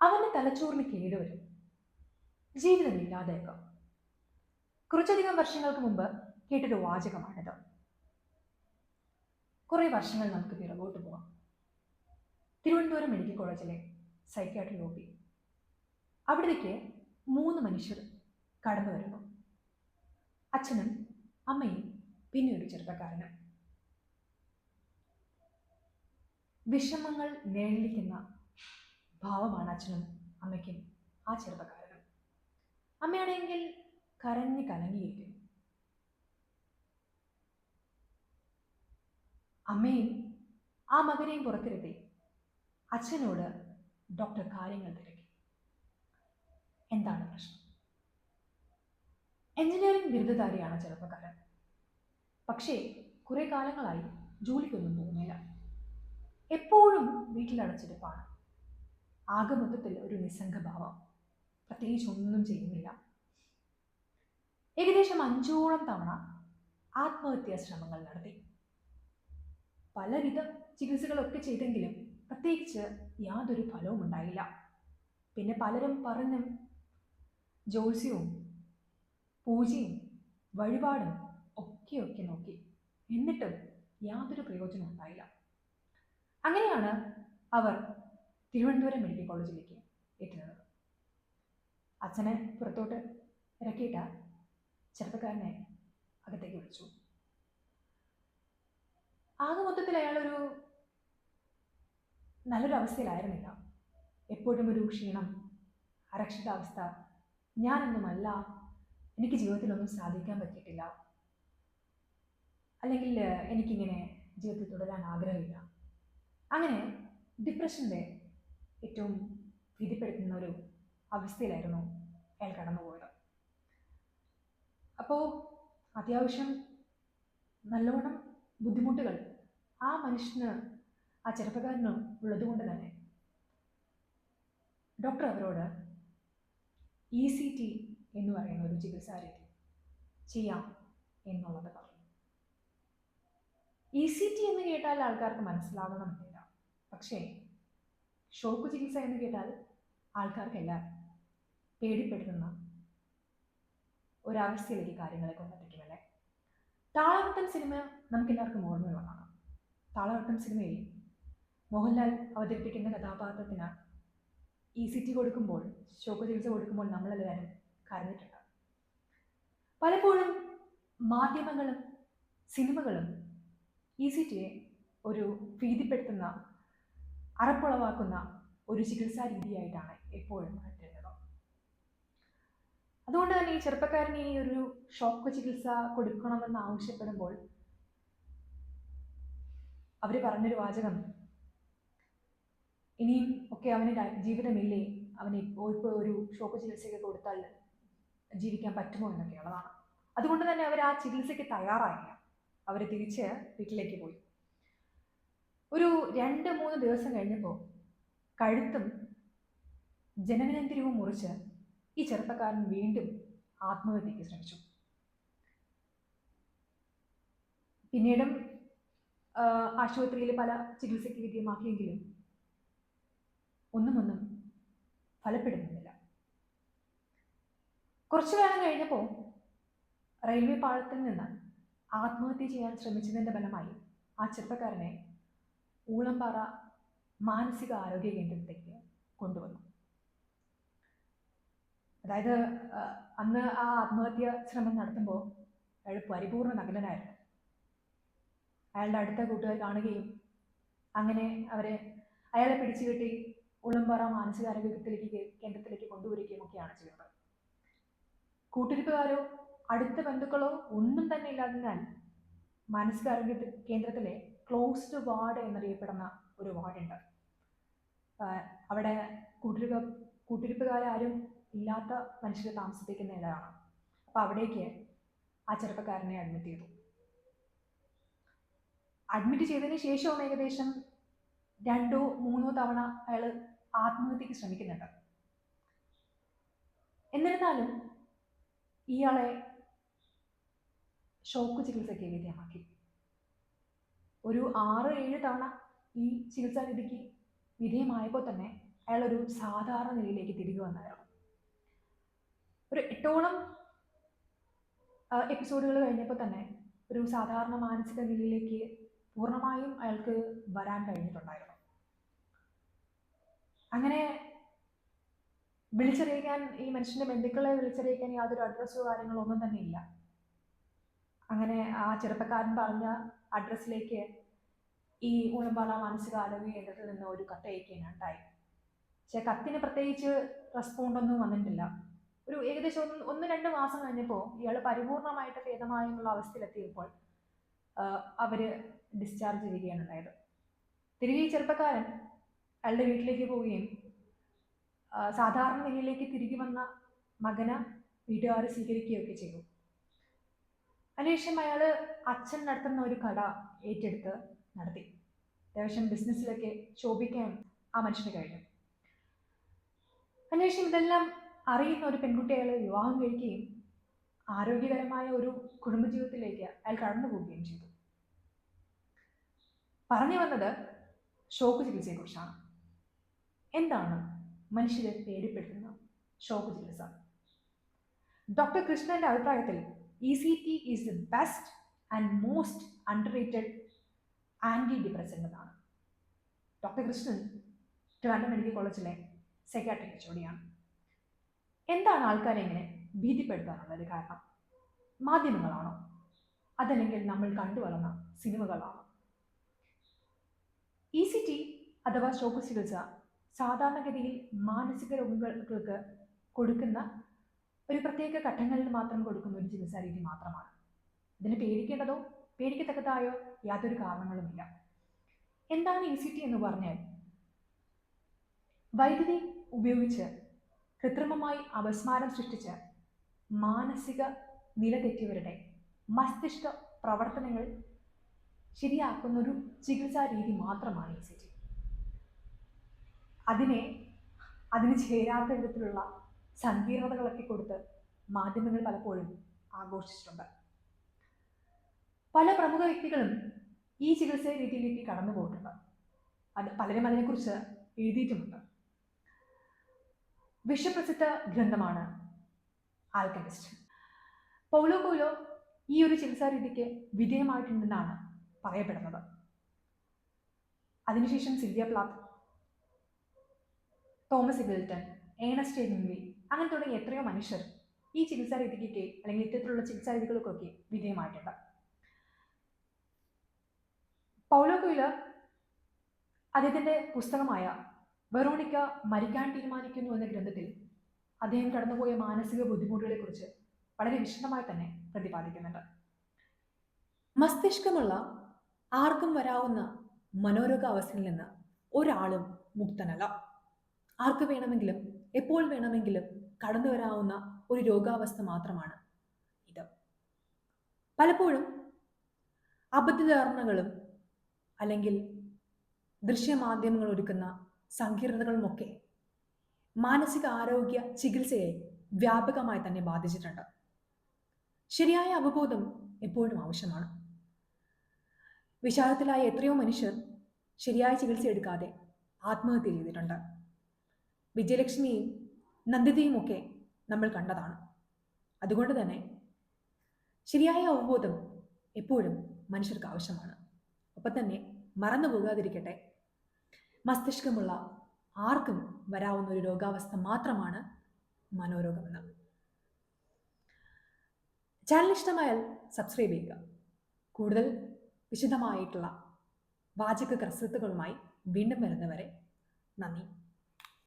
അവന്റെ തലച്ചോറിന് കേടുവരും ജീവിതം കുറച്ചധികം വർഷങ്ങൾക്ക് മുമ്പ് കേട്ടൊരു വാചകമാണിത്. കുറേ വർഷങ്ങൾ നമുക്ക് പിറകോട്ട് പോവാം തിരുവനന്തപുരം മെഡിക്കൽ കോളേജിലെ സൈക്യാട്രി ഒ അവിടേക്ക് മൂന്ന് മനുഷ്യർ കടന്നു വരുന്നു. അച്ഛനും അമ്മയും പിന്നെ ഒരു ചെറുപ്പക്കാരനും. വിഷമങ്ങൾ നേളിക്കുന്ന ഭാവമാണ് അച്ഛനും അമ്മയ്ക്കും ആ ചെറുപ്പക്കാരനും. അമ്മയാണെങ്കിൽ കരഞ്ഞ് കലങ്ങിയിരിക്കും അമ്മയും ആ മകനെയും പുറത്തിരുത്തി അച്ഛനോട് ഡോക്ടർ കാര്യങ്ങൾ തിരക്കി. എന്താണ് പ്രശ്നം? എഞ്ചിനീയറിംഗ് ബിരുദധാരിയാണ് ചെറുപ്പക്കാരൻ. പക്ഷേ കുറെ കാലങ്ങളായി ജോലിക്കൊന്നും പോകുന്നില്ല. എപ്പോഴും വീട്ടിലടച്ചിരിപ്പാണ്. ആകെ ഒരു നിസ്സംഗഭാവം. പ്രത്യേകിച്ച് ഒന്നും ചെയ്യുന്നില്ല. ഏകദേശം അഞ്ചോളം തവണ ആത്മഹത്യാ ശ്രമങ്ങൾ നടത്തി. പലവിധ ചികിത്സകളൊക്കെ ചെയ്തെങ്കിലും പ്രത്യേകിച്ച് യാതൊരു ഫലവും ഉണ്ടായില്ല. പിന്നെ പലരും പറഞ്ഞും ജ്യോത്സ്യവും പൂജയും വഴിപാടും ഒക്കെയൊക്കെ നോക്കി. എന്നിട്ടും യാതൊരു പ്രയോജനം ഉണ്ടായില്ല. അങ്ങനെയാണ് അവർ തിരുവനന്തപുരം മെഡിക്കൽ കോളേജിലേക്ക് എത്തുന്നത്. അച്ഛനെ പുറത്തോട്ട് ഇറക്കിയിട്ട് ചെറുപ്പക്കാരനെ അകത്തേക്ക് വിളിച്ചു. ആകെ മൊത്തത്തിൽ അയാളൊരു നല്ലൊരു അവസ്ഥയിലായിരുന്നില്ല. എപ്പോഴും ഒരു ക്ഷീണം അരക്ഷിതാവസ്ഥ ഞാനൊന്നുമല്ല എനിക്ക് ജീവിതത്തിലൊന്നും സാധിക്കാൻ പറ്റിയിട്ടില്ല. അല്ലെങ്കിൽ എനിക്കിങ്ങനെ ജീവിതത്തിൽ തുടരാൻ ആഗ്രഹമില്ല. അങ്ങനെ ഡിപ്രഷന്റെ ഏറ്റവും ഭീതിപ്പെടുത്തുന്ന ഒരു അവസ്ഥയിലായിരുന്നു അയാൾ കടന്നുപോയത്. അപ്പോൾ അത്യാവശ്യം നല്ലവണ്ണം ബുദ്ധിമുട്ടുകൾ ആ മനുഷ്യന് ആ ചെറുപ്പക്കാരന് ഉള്ളതുകൊണ്ട് തന്നെ ഡോക്ടർ അവരോട് ഇ സി ടി എന്ന് പറയുന്ന ഒരു ചികിത്സാ രീതി ചെയ്യാം എന്നുള്ളത് പറഞ്ഞു. ഇ സി ടി എന്ന് കേട്ടാൽ ആൾക്കാർക്ക് മനസ്സിലാവണമെന്നില്ല. പക്ഷേ ഷോക്ക് ചികിത്സ എന്ന് കേട്ടാൽ ആൾക്കാർക്കെല്ലാം പേടിപ്പെടുത്തുന്ന ഒരവസ്ഥയിലേക്ക് കാര്യങ്ങളെ കൊണ്ടെത്തിക്കുമല്ലേ? താളവട്ടം സിനിമ നമുക്ക് നമുക്കെല്ലാവർക്കും ഓർമ്മയുള്ളതാണ്. താളവട്ടം സിനിമയിൽ മോഹൻലാൽ അവതരിപ്പിക്കുന്ന കഥാപാത്രത്തിന് ഇ സി ടി കൊടുക്കുമ്പോൾ ഷോക്ക് ചികിത്സ കൊടുക്കുമ്പോൾ നമ്മളെല്ലാവരും കരഞ്ഞിട്ടുണ്ട്. പലപ്പോഴും മാധ്യമങ്ങളും സിനിമകളും സി ടിയെ ഒരു ഭീതിപ്പെടുത്തുന്ന അറപ്പുളവാക്കുന്ന ഒരു ചികിത്സാ രീതിയായിട്ടാണ് എപ്പോഴും മാറ്റുന്നത് അതുകൊണ്ട് തന്നെ ഈ ചെറുപ്പക്കാരന് ഈ ഒരു ഷോക്ക് ചികിത്സ കൊടുക്കണമെന്ന് ആവശ്യപ്പെടുമ്പോൾ അവർ പറഞ്ഞൊരു വാചകം ഇനിയും ഒക്കെ അവന് ജീവിതമില്ലേ? അവന് ഇപ്പോൾ ഇപ്പോൾ ഒരു ഷോക്ക് ചികിത്സയൊക്കെ കൊടുത്താൽ ജീവിക്കാൻ പറ്റുമോ? എന്നൊക്കെയുള്ളതാണ്. അതുകൊണ്ട് തന്നെ അവർ ആ ചികിത്സയ്ക്ക് തയ്യാറായില്ല. അവർ തിരിച്ച് വീട്ടിലേക്ക് പോയി. ഒരു രണ്ട് മൂന്ന് ദിവസം കഴിഞ്ഞപ്പോൾ കഴുത്തും ജനനേന്ദ്രിയവും മുറിച്ച് ഈ ചെറുപ്പക്കാരൻ വീണ്ടും ആത്മഹത്യക്ക് ശ്രമിച്ചു. പിന്നീടും ആശുപത്രിയിൽ പല ചികിത്സയ്ക്ക് വിധേയമാക്കിയെങ്കിലും ഒന്നുമൊന്നും ഒന്നും ഫലപ്പെടുന്നില്ല. കുറച്ചു കാലം കഴിഞ്ഞപ്പോൾ റെയിൽവേ പാളത്തിൽ നിന്ന് ആത്മഹത്യ ചെയ്യാൻ ശ്രമിച്ചതിന്റെ ഫലമായി ആ ചെറുപ്പക്കാരനെ ഊളംപാറ മാനസിക ആരോഗ്യ കേന്ദ്രത്തിലേക്ക് കൊണ്ടുവന്നു. അതായത് അന്ന് ആ ആത്മഹത്യ ശ്രമം നടത്തുമ്പോൾ അയാൾ പരിപൂർണ നഗ്നനായിരുന്നു. അയാളുടെ അടുത്ത കൂട്ടുകാർ കാണുകയും അങ്ങനെ അവരെ അയാളെ പിടിച്ചു കെട്ടി ഉളമ്പാറ മാനസികാരോഗ്യത്തിലേക്ക് കേന്ദ്രത്തിലേക്ക് കൊണ്ടുവരികയും ഒക്കെയാണ് ചെയ്യുന്നത് കൂട്ടിരിപ്പുകാരോ അടുത്ത ബന്ധുക്കളോ ഒന്നും തന്നെ ഇല്ലാതിനാൽ മാനസികാരോഗ്യ കേന്ദ്രത്തിലെ ക്ലോസ്ഡ് വാർഡ് എന്നറിയപ്പെടുന്ന ഒരു വാർഡുണ്ട് അവിടെ കൂട്ടിരിപ്പ് കൂട്ടിരിപ്പുകാരും ഇല്ലാത്ത മനുഷ്യരെ താമസിപ്പിക്കുന്ന ഇടമാണ്. അപ്പോൾ അവിടേക്ക് ആ ചെറുപ്പക്കാരനെ അഡ്മിറ്റ് ചെയ്തു. അഡ്മിറ്റ് ചെയ്തതിന് ശേഷവും ഏകദേശം രണ്ടോ മൂന്നോ തവണ അയാൾ ആത്മഹത്യക്ക് ശ്രമിക്കുന്നുണ്ട്. എന്നിരുന്നാലും ഇയാളെ ഷോക്ക് ചികിത്സയ്ക്ക് വിധേയമാക്കി. ഒരു ആറ് ഏഴ് തവണ ഈ ചികിത്സാ രീതിക്ക് വിധേയമായപ്പോൾ തന്നെ അയാളൊരു സാധാരണ നിലയിലേക്ക് തിരികെ വന്നായിരുന്നു ഒരു എട്ടോളം എപ്പിസോഡുകൾ കഴിഞ്ഞപ്പോൾ തന്നെ ഒരു സാധാരണ മാനസിക നിലയിലേക്ക് പൂർണമായും അയാൾക്ക് വരാൻ കഴിഞ്ഞിട്ടുണ്ടായിരുന്നു. അങ്ങനെ വിളിച്ചറിയിക്കാൻ ഈ മനുഷ്യന്റെ ബന്ധുക്കളെ വിളിച്ചറിയിക്കാൻ യാതൊരു അഡ്രസ്സോ കാര്യങ്ങളോ ഒന്നും തന്നെ ഇല്ല. അങ്ങനെ ആ ചെറുപ്പക്കാരൻ പറഞ്ഞ അഡ്രസ്സിലേക്ക് ഈ ഊളമ്പാറ മാനസികാരോഗ്യ കേന്ദ്രത്തിൽ നിന്ന് ഒരു കത്തയക്കുകയാണ് ഉണ്ടായി പക്ഷെ കത്തിന് പ്രത്യേകിച്ച് റെസ്പോണ്ടൊന്നും വന്നിട്ടില്ല. ഒരു ഏകദേശം ഒന്ന് ഒന്ന് രണ്ട് മാസം കഴിഞ്ഞപ്പോൾ ഇയാൾ പരിപൂർണമായിട്ട് ഭേദമായെന്നുള്ള അവസ്ഥയിലെത്തിയപ്പോൾ അവർ ഡിസ്ചാർജ് ചെയ്യുകയാണ് ഉണ്ടായത്. തിരികെ ഈ ചെറുപ്പക്കാരൻ അയാളുടെ വീട്ടിലേക്ക് പോവുകയും സാധാരണ നിലയിലേക്ക് തിരികെ വന്ന മകനെ വീട്ടുകാർ സ്വീകരിക്കുകയൊക്കെ ചെയ്തു. അതിനുശേഷം അയാൾ അച്ഛൻ നടത്തുന്ന ഒരു കട ഏറ്റെടുത്ത് നടത്തി. അത്യാവശ്യം ബിസിനസ്സിലൊക്കെ ശോഭിക്കാൻ ആ മനുഷ്യന് കഴിഞ്ഞു. അതിനുശേഷം ഇതെല്ലാം അറിയുന്ന ഒരു പെൺകുട്ടി അയാൾ വിവാഹം കഴിക്കുകയും ആരോഗ്യകരമായ ഒരു കുടുംബജീവിതത്തിലേക്ക് അയാൾ കടന്നു പോവുകയും ചെയ്തു. പറഞ്ഞു വന്നത് ഷോക്ക് ചികിത്സയെക്കുറിച്ചാണ്. എന്താണ് മനുഷ്യരെ പേടിപ്പെടുത്തുന്ന ഷോക്ക് ചികിത്സ? ഡോക്ടർ കൃഷ്ണന്റെ അഭിപ്രായത്തിൽ E is the best most underrated antidepressant എന്നാണ് ഡോക്ടർ കൃഷ്ണൻ ട്രിവാൻഡ്രം മെഡിക്കൽ കോളേജിലെ സൈക്കാട്രിക് എച്ചോടിയാണ് എന്താണ് ആൾക്കാരെ ഇങ്ങനെ ഭീതിപ്പെടുത്താനുള്ള ഒരു കാരണം? മാധ്യമങ്ങളാണോ? അതല്ലെങ്കിൽ നമ്മൾ കണ്ടു വളർന്ന സിനിമകളാണോ? ഇ സി ടി അഥവാ ശോക ചികിത്സ സാധാരണഗതിയിൽ മാനസിക രോഗികൾക്ക് കൊടുക്കുന്ന ഒരു പ്രത്യേക ഘട്ടങ്ങളിൽ മാത്രം കൊടുക്കുന്ന ഒരു ചികിത്സാ രീതി മാത്രമാണ്. ഇതിന് പേടിക്കേണ്ടതോ പേടിക്കത്തക്കതായോ യാതൊരു കാരണങ്ങളുമില്ല. എന്താണ് ഇ സി ടി എന്ന് പറഞ്ഞാൽ? വൈദ്യുതി ഉപയോഗിച്ച് കൃത്രിമമായി അപസ്മാരം സൃഷ്ടിച്ച് മാനസിക നില തെറ്റിയവരുടെ മസ്തിഷ്ക പ്രവർത്തനങ്ങൾ ശരിയാക്കുന്ന ഒരു ചികിത്സാ രീതി മാത്രമാണ് ഇ സി ടി അതിനെ അതിന് ചേരാത്ത വിധത്തിലുള്ള സങ്കീർണതകളൊക്കെ കൊടുത്ത് മാധ്യമങ്ങൾ പലപ്പോഴും ആഘോഷിച്ചിട്ടുണ്ട്. പല പ്രമുഖ വ്യക്തികളും ഈ ചികിത്സാ രീതിയിലേക്ക് കടന്നു പോയിട്ടുണ്ട്. അത് പലരും അതിനെക്കുറിച്ച് എഴുതിയിട്ടുമുണ്ട്. വിശ്വപ്രസിദ്ധ ഗ്രന്ഥമാണ് ആൽക്കമിസ്റ്റ് പൗലോ കോലോ ഈ ഒരു ചികിത്സാ രീതിക്ക് വിധേയമായിട്ടുണ്ടെന്നാണ് പറയപ്പെടുന്നത്. അതിനുശേഷം Sylvia Plath Thomas Eagleton Ernest Hemingway അങ്ങനെ തുടങ്ങി എത്രയോ മനുഷ്യർ ഈ ചികിത്സാ രീതിക്കൊക്കെ അല്ലെങ്കിൽ ഇത്തരത്തിലുള്ള ചികിത്സാ രീതികൾക്കൊക്കെ വിധേയമായിട്ടുണ്ട്. പൗലോ കൊയിലർ അദ്ദേഹത്തിന്റെ പുസ്തകമായ വെറോണിക്ക മരിക്കാൻ തീരുമാനിക്കുന്നു എന്ന ഗ്രന്ഥത്തിൽ അദ്ദേഹം കടന്നുപോയ മാനസിക ബുദ്ധിമുട്ടുകളെക്കുറിച്ച് വളരെ വിശദമായി തന്നെ പ്രതിപാദിക്കുന്നുണ്ട്. മസ്തിഷ്കമുള്ള ആർക്കും വരാവുന്ന മനോരോഗ അവസ്ഥയിൽ നിന്ന് ഒരാളും മുക്തനല്ല. ആർക്ക് വേണമെങ്കിലും എപ്പോൾ വേണമെങ്കിലും കടന്നു വരാവുന്ന ഒരു രോഗാവസ്ഥ മാത്രമാണ് ഇത്. പലപ്പോഴും അബദ്ധധാരണകളും അല്ലെങ്കിൽ ദൃശ്യമാധ്യമങ്ങൾ ഒരുക്കുന്ന സങ്കീർണതകളുമൊക്കെ മാനസിക ആരോഗ്യ ചികിത്സയെ വ്യാപകമായി തന്നെ ബാധിച്ചിട്ടുണ്ട്. ശരിയായ അവബോധം എപ്പോഴും ആവശ്യമാണ്. വിഷാദത്തിലായ എത്രയോ മനുഷ്യർ ശരിയായ ചികിത്സ എടുക്കാതെ ആത്മഹത്യ ചെയ്തിട്ടുണ്ട്. വിജയലക്ഷ്മിയും നന്ദിതയും ഒക്കെ നമ്മൾ കണ്ടതാണ്. അതുകൊണ്ട് തന്നെ ശരിയായ അവബോധം എപ്പോഴും മനുഷ്യർക്ക് ആവശ്യമാണ്. ഒപ്പം തന്നെ മറന്നു പോകാതിരിക്കട്ടെ. മസ്തിഷ്കമുള്ള ആർക്കും വരാവുന്ന ഒരു രോഗാവസ്ഥ മാത്രമാണ് മനോരോഗമെന്ന്. ചാനൽ ഇഷ്ടമായാൽ സബ്സ്ക്രൈബ് ചെയ്യുക. കൂടുതൽ വിശദമായിട്ടുള്ള വാചക കസരത്തുകളുമായി വീണ്ടും വരുന്നവരെ നന്ദി.